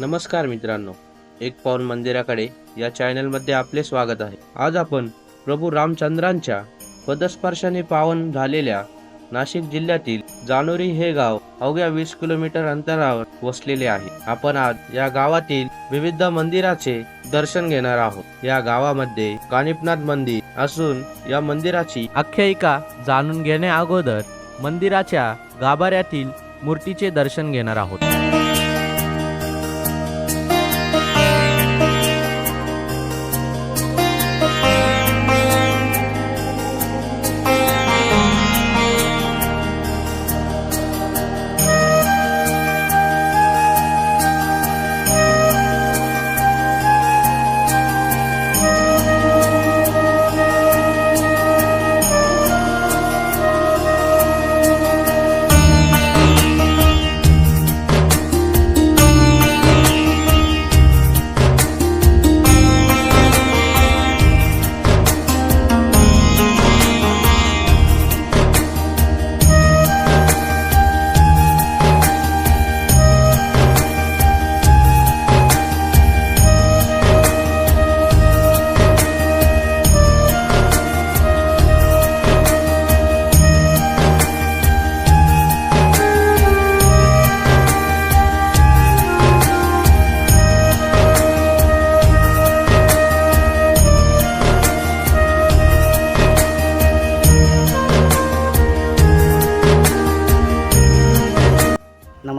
नमस्कार मित्रांनो एक पाऊल मंदिराकडे या चॅनलमध्ये आपले स्वागत आहे. आज आपण प्रभू रामचंद्रांच्या पदस्पर्शाने पावन झालेल्या नाशिक जिल्ह्यातील जानोरी हे गाव अवघ्या वीस किलोमीटर अंतरावर वसलेले आहे. आपण आज या गावातील विविध मंदिराचे दर्शन घेणार आहोत. या गावामध्ये कानिपनाथ मंदिर असून या मंदिराची आख्यायिका जाणून घेण्या अगोदर मंदिराच्या गाभाऱ्यातील मूर्तीचे दर्शन घेणार आहोत.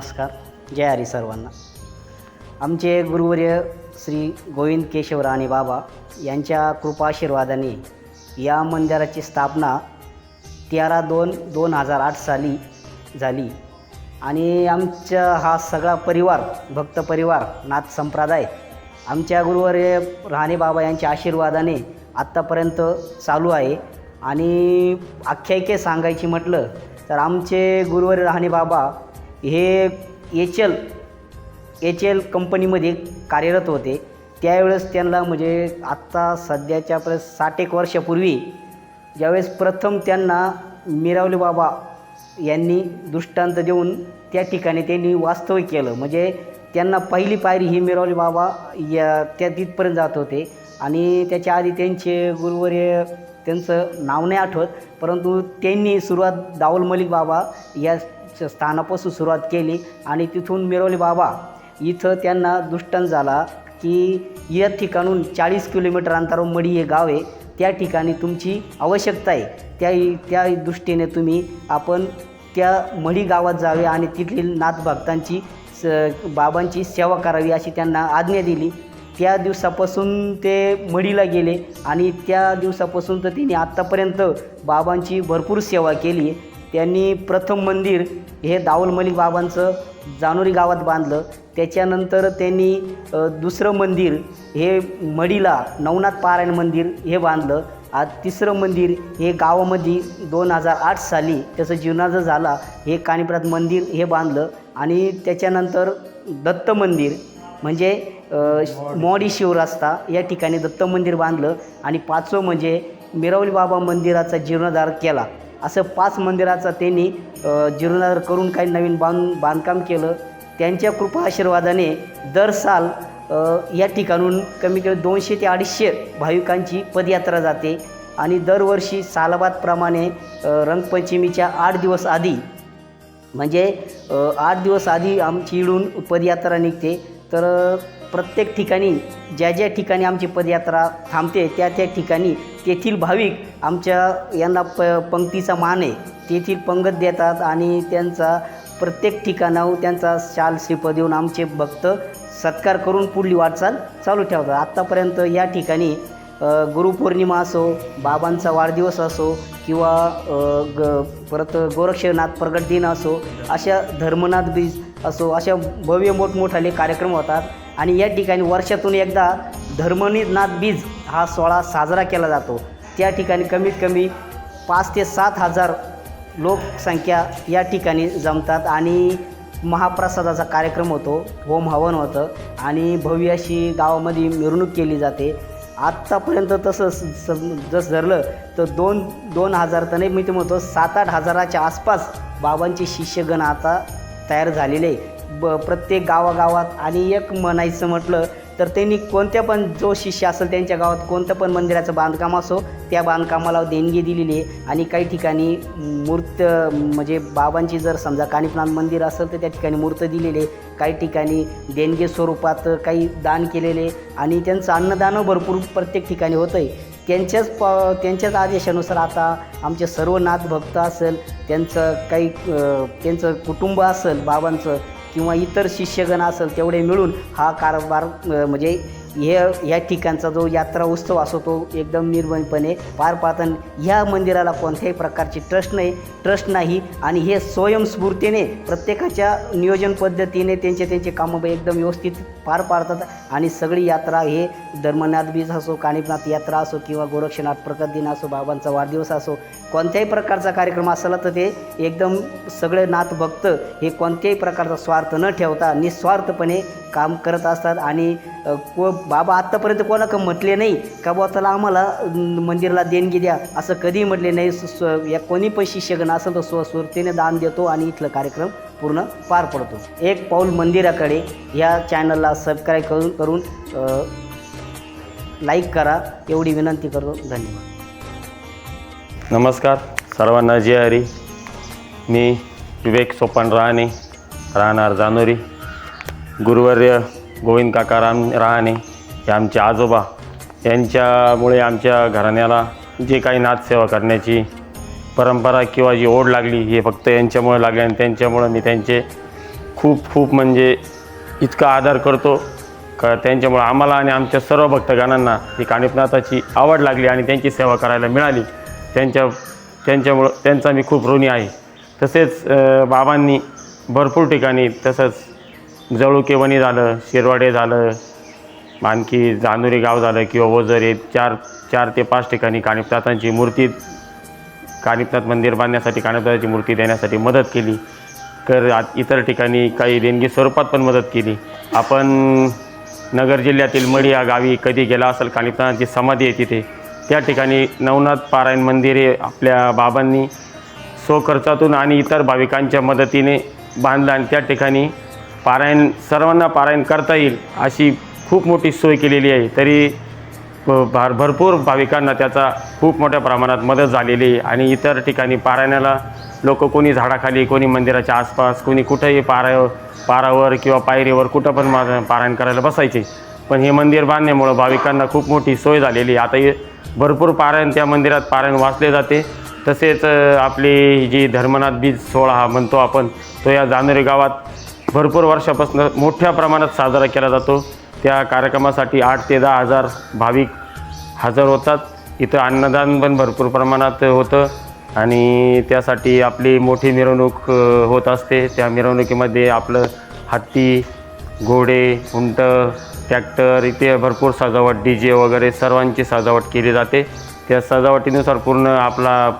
नमस्कार जय हरी सर्वांना. आमचे गुरुवर्य श्री गोविंद केशव राणे बाबा यांच्या कृपाशीर्वादाने या मंदिराची स्थापना तेरा दोन दोन हजार आठ साली झाली. आणि आमचा हा सगळा परिवार भक्त परिवार नाथ संप्रदाय आमच्या गुरुवर्य राणे बाबा यांच्या आशीर्वादाने आत्तापर्यंत चालू आहे. आणि आख्यायिके सांगायची म्हटलं तर आमचे गुरुवर राहणे बाबा हे एच एल एच एल कंपनीमध्ये कार्यरत होते. त्यावेळेस त्यांना म्हणजे आत्ता सध्याच्या प्र साठ एक वर्षापूर्वी ज्यावेळेस प्रथम त्यांना मिरावले बाबा यांनी दृष्टांत देऊन त्या ठिकाणी त्यांनी वास्तव्य केलं. म्हणजे त्यांना पहिली पायरी ही मिरावले बाबा या त्या तिथपर्यंत जात होते. आणि त्याच्या आधी त्यांचे गुरुवर्य त्यांचं नाव नाही आठवत परंतु त्यांनी सुरुवात दाऊल मलिक बाबा या स्थानापासून सुरुवात केली आणि तिथून मिरवली बाबा इथं त्यांना दुष्टन झाला की या ठिकाणून चाळीस किलोमीटर अंतरावर मडी हे गाव आहे. त्या ठिकाणी तुमची आवश्यकता आहे. त्या त्या दृष्टीने तुम्ही आपण त्या मढी गावात जावे आणि तिथली नाथ भक्तांची स बाबांची सेवा करावी अशी त्यांना आज्ञा दिली. त्या दिवसापासून ते मढीला गेले आणि त्या दिवसापासून तर त्यांनी आत्तापर्यंत बाबांची भरपूर सेवा केली त्यांनी प्रथम मंदिर हे दाऊल मलिक बाबांचं जानोरी गावात बांधलं. त्याच्यानंतर त्यांनी दुसरं मंदिर हे मडीला नवनाथ पारायण मंदिर हे बांधलं. आज तिसरं मंदिर हे गावामध्ये दोन हजार आठ साली त्याचं जीवनाचं झाला. हे काणीप्रात मंदिर हे बांधलं. आणि त्याच्यानंतर दत्त मंदिर म्हणजे मोडी शिवरस्ता या ठिकाणी दत्त मंदिर बांधलं. आणि पाचवं म्हणजे मिरवली बाबा मंदिराचा जीर्णोद्धार केला. असं पाच मंदिराचा त्यांनी जीर्णोद्धार करून काही नवीन बांध बांधकाम केलं. त्यांच्या कृपा आशीर्वादाने दर साल या ठिकाणून कमी कमी दोनशे ते अडीचशे भाविकांची पदयात्रा जाते आणि दरवर्षी सालाबादप्रमाणे रंगपंचमीच्या आठ दिवस आधी म्हणजे आठ दिवस आधी आमची इडून पदयात्रा निघते. तर प्रत्येक ठिकाणी ज्या ज्या ठिकाणी आमची पदयात्रा थांबते त्या त्या ठिकाणी तेथील भाविक आमच्या यांना प पंक्तीचा मान आहे. तेथील पंगत देतात आणि त्यांचा प्रत्येक ठिकाणावर त्यांचा शाल श्रीपद देऊन आमचे भक्त सत्कार करून पुढली वाटचाल चालू ठेवतात. आत्तापर्यंत या ठिकाणी गुरुपौर्णिमा असो बाबांचा वाढदिवस असो किंवा ग परत गोरक्षनाथ प्रगट दिन असो अशा धर्मनाथ बीज असो अशा भव्य मोठमोठाले कार्यक्रम होतात. आणि या ठिकाणी वर्षातून एकदा धर्मनाथ बीज हा सोहळा साजरा केला जातो त्या ठिकाणी कमीत कमी पाच ते सात हजार लोकसंख्या या ठिकाणी जमतात आणि महाप्रसादाचा कार्यक्रम होतो होम हवन होतं आणि भव्य अशी गावामध्ये मिरवणूक केली जाते आत्तापर्यंत तसं स- जसं धरलं तर दोन दोन हजार तर नाही मी ते म्हणतो सात आठ हजाराच्या आसपास बाबांचे शिष्यगण आता तयार झालेले आहे. ब प्रत्येक गावागावात आणि एक म्हणायचं म्हटलं तर त्यांनी कोणत्या पण जो शिष्य असेल त्यांच्या गावात कोणतं पण मंदिराचं बांधकाम असो त्या बांधकामाला देणगी दिलेली आहे. आणि काही ठिकाणी मूर्त म्हणजे बाबांची जर समजा काणीपनाथ मंदिर असेल तर त्या ठिकाणी मूर्त दिलेले काही ठिकाणी देणगी स्वरूपात काही दान केलेले आणि त्यांचं अन्नदानं भरपूर प्रत्येक ठिकाणी होतं आहे त्यांच्याच प त्यांच्याच आदेशानुसार आता आमचे सर्व नाथ भक्त असेल त्यांचं काही त्यांचं कुटुंब असेल बाबांचं किंवा इतर शिष्यगण असेल तेवढे मिळून हा कारभार म्हणजे हे ह्या ठिकाणचा जो यात्रा उत्सव असो तो एकदम निर्भयपणे पार पाडताना ह्या मंदिराला कोणत्याही प्रकारची ट्रस्ट नाही ट्रस्ट नाही आणि हे स्वयंस्फूर्तीने प्रत्येकाच्या नियोजन पद्धतीने त्यांचे त्यांचे कामं एकदम व्यवस्थित पार पाडतात आणि सगळी यात्रा हे धर्मनाथ बीज असो काणिपनाथ यात्रा असो किंवा गोरक्षनाथ प्रकट दिन असो बाबांचा वाढदिवस असो कोणत्याही प्रकारचा कार्यक्रम असला तर ते एकदम सगळे नाथ भक्त हे कोणत्याही प्रकारचा स्वार्थ न ठेवता निस्वार्थपणे काम करत असतात आणि को बाबा आत्तापर्यंत कोणाक म्हटले नाही का बुवा त्याला आम्हाला मंदिराला देणगी द्या. असं कधीही म्हटले नाही. स स्व- या कोणी पण शिष्यगण असेल तर स्वस्फूर्तीने दान देतो आणि इथलं कार्यक्रम पूर्ण पार पडतो. एक पाऊल मंदिराकडे या चॅनलला सबस्क्राईब करून करून लाईक करा. एवढी विनंती करतो. धन्यवाद. नमस्कार. सर्वांना जय हरी. मी विवेक सोपान रहाणे राहणार जानोरी गुरुवर्य गोविंद काका राम रहाणे. हे आमचे आजोबा यांच्यामुळे आमच्या घराण्याला जे काही नाथसेवा करण्याची परंपरा किंवा जी ओढ लागली हे फक्त यांच्यामुळे लागली आणि त्यांच्यामुळं मी त्यांचे खूप खूप म्हणजे इतका आदर करतो. का त्यांच्यामुळं आम्हाला आणि आमच्या सर्व भक्तगणांना ही काणिपनाथाची आवड लागली आणि त्यांची सेवा करायला मिळाली. त्यांच्या त्यांच्यामुळं त्यांचा मी खूप ऋणी आहे. तसेच बाबांनी भरपूर ठिकाणी तसंच जळुकेवणी झालं शिरवाडे झालं आणखी जानोरी गाव झालं किंवा ओझर हे चार चार ते पाच ठिकाणी काणिपनाथांची मूर्ती कानिपनाथ मंदिर बांधण्यासाठी कानिपनाथाची मूर्ती देण्यासाठी मदत केली. तर इतर ठिकाणी काही देणगी स्वरूपात पण मदत केली. आपण नगर जिल्ह्यातील मडी या गावी कधी गेला असेल कानिपनाथांची समाधी आहे तिथे. त्या ठिकाणी नवनाथ पारायण मंदिर हे आपल्या बाबांनी स्वखर्चातून आणि इतर भाविकांच्या मदतीने बांधलं आणि त्या ठिकाणी पारायण सर्वांना पारायण करता येईल अशी खूप मोठी सोय केलेली आहे. तरी भार भरपूर भाविकांना त्याचा खूप मोठ्या प्रमाणात मदत झालेली आहे. आणि इतर ठिकाणी पारायणाला लोक कोणी झाडाखाली कोणी मंदिराच्या आसपास कोणी कुठंही पारा पारावर किंवा पायरीवर कुठं पण मा- पारायण करायला बसायचे. पण हे मंदिर बांधण्यामुळं भाविकांना खूप मोठी सोय झालेली आहे. आता हे भरपूर पारायण त्या मंदिरात पारायण वाचले जाते. तसेच आपली जी धर्मनाथ बीज सोहळा हा म्हणतो आपण तो या जानोरी गावात भरपूर वर्षापासून मोठ्या प्रमाणात साजरा केला जातो. त्या कार्यक्रमासाठी आठ ते दहा हजार भाविक हजर होतात. इथं अन्नदान पण भरपूर प्रमाणात होतं आणि त्यासाठी आपली मोठी मिरवणूक होत असते. त्या मिरवणुकीमध्ये आपलं हत्ती घोडे उंट ट्रॅक्टर इथे भरपूर सजावट डी जे वगैरे सर्वांची सजावट केली जाते. त्या सजावटीनुसार पूर्ण आपला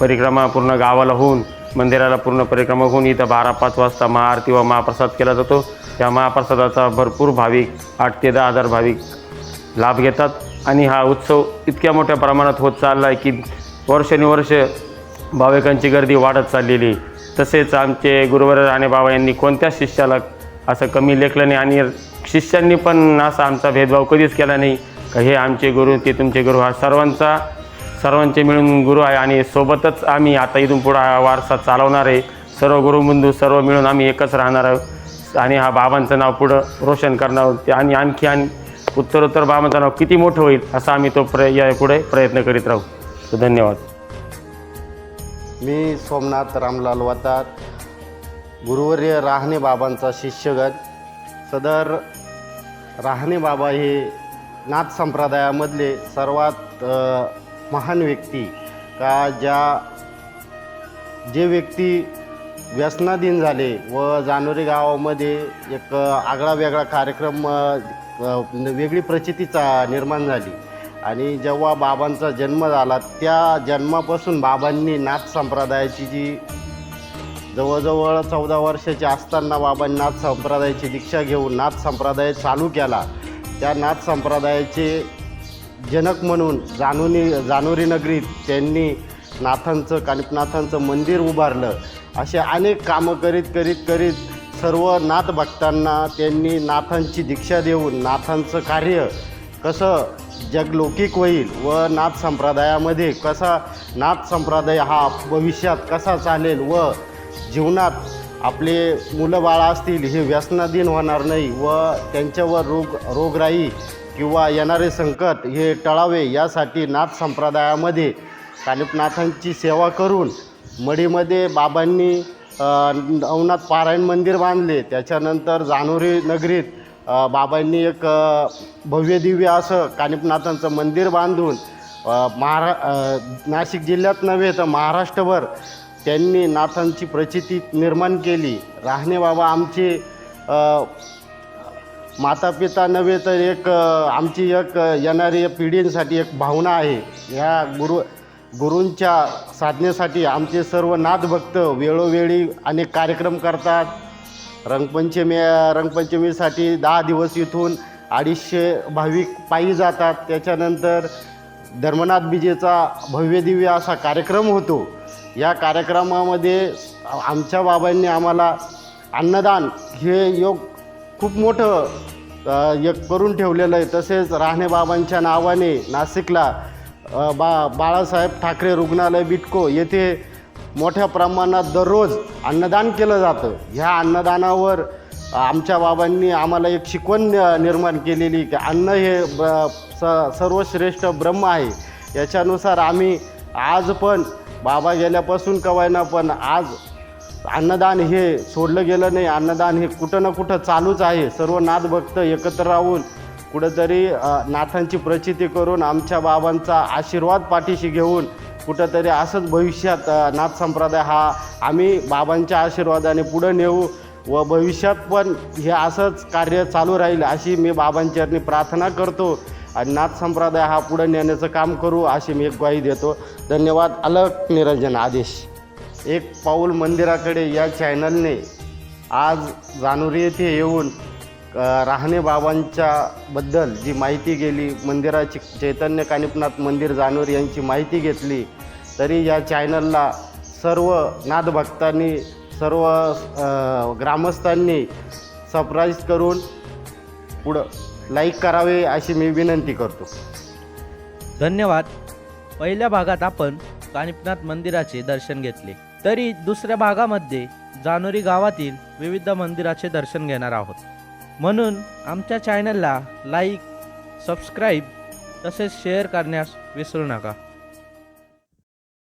परिक्रमा पूर्ण गावाला होऊन मंदिराला पूर्ण परिक्रमा होऊन इथं बारा पाच वाजता महाआरती व महाप्रसाद केला जातो. त्या महाप्रसादाचा भरपूर भाविक आठ ते दहा हजार भाविक लाभ घेतात. आणि हा उत्सव इतक्या मोठ्या प्रमाणात होत चालला आहे की वर्षानुवर्ष भाविकांची गर्दी वाढत चाललेली आहे. तसेच आमचे गुरुवर राणे बाबा यांनी कोणत्या शिष्याला असं कमी लेखलं नाही आणि शिष्यांनी पण असा आमचा भेदभाव कधीच केला नाही. का हे आमचे गुरु ते तुमचे गुरु हा सर्वांचा सर्वांचे मिळून गुरु आहे आणि सोबतच आम्ही आता इथून पुढं हा वारसा चालवणार आहे. सर्व गुरुबंधू सर्व मिळून आम्ही एकच राहणार आहोत. आणि हा बाबांचं नाव पुढं रोशन करणार होते आणि आणखी आणि उत्तरोत्तर बाबांचं नाव किती मोठं होईल असा आम्ही तो प्र या पुढे प्रयत्न करीत राहू. तर धन्यवाद. मी सोमनाथ रामलाल वतात गुरुवर्य राहणे बाबांचा शिष्यगत सदर राहणे बाबा हे नाथ संप्रदायामधले सर्वात महान व्यक्ती का ज्या जे व्यक्ती व्यसनाधीन झाले व जानोरी गावामध्ये एक आगळा वेगळा कार्यक्रम म्हणजे वेगळी प्रचितीचा निर्माण झाली. आणि जेव्हा बाबांचा जन्म झाला त्या जन्मापासून बाबांनी नाथ संप्रदायाची जी जवळजवळ चौदा वर्षाची असताना बाबांनी नाथ संप्रदायाची दीक्षा घेऊन नाथ संप्रदाय चालू केला त्या नाथ संप्रदायाचे जनक म्हणून जानोनी जानोरी नगरीत त्यांनी नाथांचं कानिपनाथांचं मंदिर उभारलं. असे अनेक कामं करीत करीत करीत सर्व नाथ भक्तांना त्यांनी नाथांची दीक्षा देऊन नाथांचं कार्य कसं जगलौकिक होईल व नाथ संप्रदायामध्ये कसा नाथ संप्रदाय हा भविष्यात कसा चालेल व जीवनात आपले मुलं बाळं असतील हे व्यसनाधीन होणार नाही व त्यांच्यावर रोग रोगराई किंवा येणारे संकट हे टळावे यासाठी नाथ संप्रदायामध्ये कालिपनाथांची सेवा करून मढीमध्ये बाबांनी नवनाथ पारायण मंदिर बांधले. त्याच्यानंतर जानोरी नगरीत बाबांनी एक भव्यदिव्य असं कानिपनाथांचं मंदिर बांधून महारा नाशिक जिल्ह्यात नव्हे तर महाराष्ट्रभर त्यांनी नाथांची प्रचिती निर्माण केली. राहणे बाबा आमचे माता पिता नव्हे तर एक आमची एक येणारी पिढींसाठी एक भावना आहे. ह्या गुरु गुरूंच्या साधनेसाठी आमचे सर्व नाथभक्त वेळोवेळी अनेक कार्यक्रम करतात. रंगपंचमी रंगपंचमीसाठी दहा दिवस इथून अडीचशे भाविक पायी जातात. त्याच्यानंतर धर्मनाथ बीजेचा भव्यदिव्य असा कार्यक्रम होतो. या कार्यक्रमामध्ये आमच्या बाबांनी आम्हाला अन्नदान हे योग खूप मोठं एक करून ठेवलेलं आहे. तसेच राहणे बाबांच्या नावाने नाशिकला बा बाळासाहेब ठाकरे रुग्णालय बिटको येथे मोठ्या प्रमाणात दररोज अन्नदान केलं जातं. ह्या अन्नदानावर आमच्या बाबांनी आम्हाला एक शिकवण निर्माण केलेली की अन्न हे ब स सर्वश्रेष्ठ ब्रह्म आहे. याच्यानुसार आम्ही आज पण बाबा गेल्यापासून कवायना पण आज अन्नदान हे सोडलं गेलं नाही. अन्नदान हे कुठं ना कुठं चालूच आहे. सर्व नादभक्त एकत्र राहून कुठंतरी नाथांची प्रचिती करून आमच्या बाबांचा आशीर्वाद पाठीशी घेऊन कुठंतरी असंच भविष्यात नाथ संप्रदाय हा आम्ही बाबांच्या आशीर्वादाने पुढं नेऊ व भविष्यात पण हे असंच कार्य चालू राहील अशी मी बाबांचरणी प्रार्थना करतो. आणि नाथ संप्रदाय हा पुढं नेण्याचं काम करू अशी मी एक ग्वाही देतो. धन्यवाद. अलग निरंजन आदेश. एक पाऊल मंदिराकडे या चॅनलने आज जानोरी येथे येऊन राहणे बाबांच्या बद्दल जी माहिती गेली मंदिराची चैतन्य कानिपनाथ मंदिर जानवर यांची माहिती घेतली तरी या चॅनलला सर्व नादभक्तांनी सर्व ग्रामस्थांनी सरप्राईज करून पुढं लाईक करावे अशी मी विनंती करतो. धन्यवाद. पहिल्या भागात आपण कानिपनाथ मंदिराचे दर्शन घेतले. तरी दुसऱ्या भागामध्ये जानोरी गावातील विविध मंदिराचे दर्शन घेणार आहोत. म्हणून आमच्या चॅनलला लाईक सबस्क्राईब तसेच शेअर करण्यास विसरू नका.